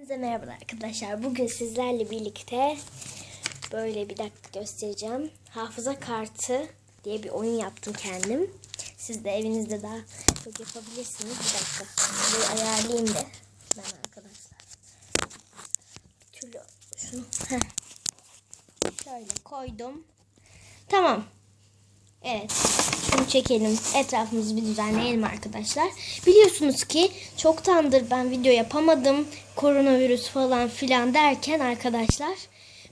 Size merhaba arkadaşlar. Bugün sizlerle birlikte böyle bir dakika göstereceğim. Hafıza kartı diye bir oyun yaptım kendim. Siz de evinizde daha çok yapabilirsiniz. Bir dakika. Şurayı ayarlayayım da ben arkadaşlar. Bir türlü şunu heh. şöyle koydum. Tamam. Evet. Şunu çekelim. Etrafımızı bir düzenleyelim arkadaşlar. Biliyorsunuz ki çoktandır ben video yapamadım. Koronavirüs falan filan derken arkadaşlar.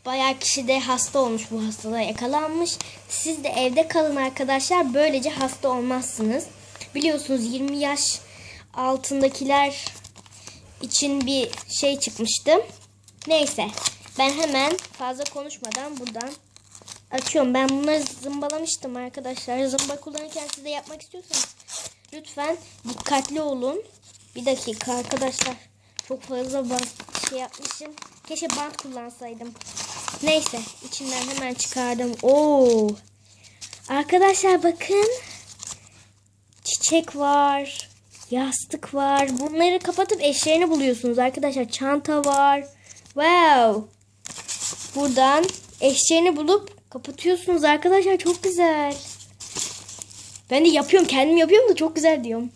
Bayağı kişi de hasta olmuş bu hastalığa yakalanmış. Siz de evde kalın arkadaşlar. Böylece hasta olmazsınız. Biliyorsunuz 20 yaş altındakiler için bir şey çıkmıştı. Neyse. Ben hemen fazla konuşmadan buradan açıyorum. Ben bunları zımbalamıştım arkadaşlar. Zımba kullanırken siz de yapmak istiyorsanız lütfen dikkatli olun. Bir dakika arkadaşlar. Çok fazla şey yapmışım. Keşke bant kullansaydım. Neyse içinden hemen çıkardım. Oo. Arkadaşlar bakın. Çiçek var. Yastık var. Bunları kapatıp eşlerini buluyorsunuz arkadaşlar. Çanta var. Wow. Buradan eşeğini bulup kapatıyorsunuz arkadaşlar. Çok güzel. Ben de yapıyorum. Kendim yapıyorum da çok güzel diyorum.